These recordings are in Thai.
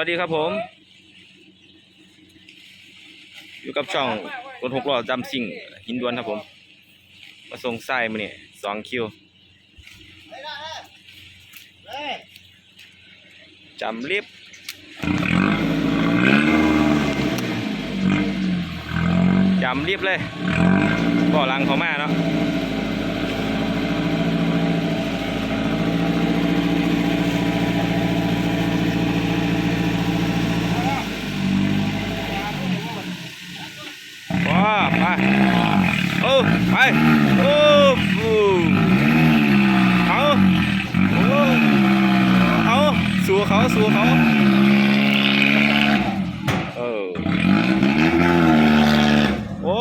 วัสดีครับผม อยู่กับช่องรถหกล้อจำซิ่งหินดวนครับผม มาส่งไส้มาเนี่ยสองคิวจำลิฟจำลิฟเลยก่อลังเขามาเนาะ ไปโอ้ไปโอ้ฟูเอาโอ้เอาสู้เขาสู้เขาเออโอ้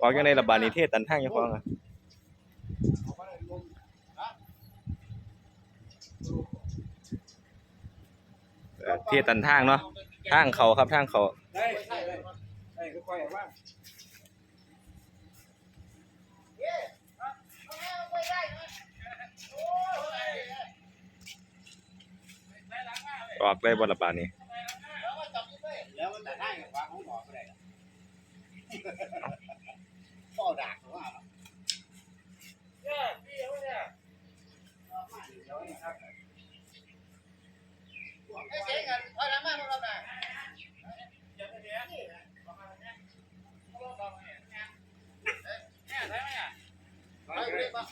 บอกยังในระบาดนิเทศตันทางยังฟังอะ ทศตันทางเนาะทางเขาครับทางเขาได้ใช่เลยไอ้ก็ค่อยว่าออกเลยบนระบาดนี้แล้วมันแต่ได้กับวางของหมอก็ได้พ่อดักว่า เป็นร่องรอย รู้ไหม มามา เออเดี๋ยวนี่นะ กล้วยหนีไว้สิกล้วย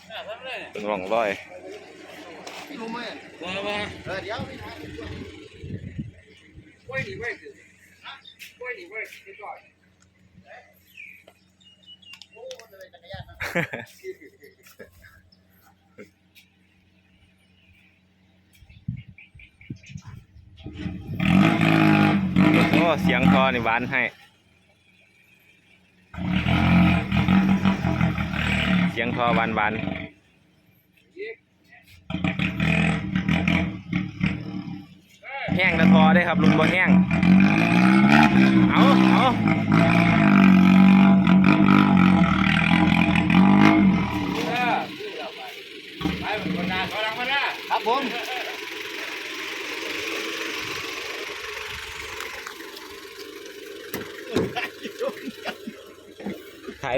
หนีไว้ไปก่อนโอ้มันเลยจักรยโอ้เสียงคอนี่หวานให้ เสียงคอหวานหวานแห้งแต่ทอได้ครับลุงบ่แห้ง เอาเอาเออไปคนนาเขาลังมาหน้าครับผมถ่าย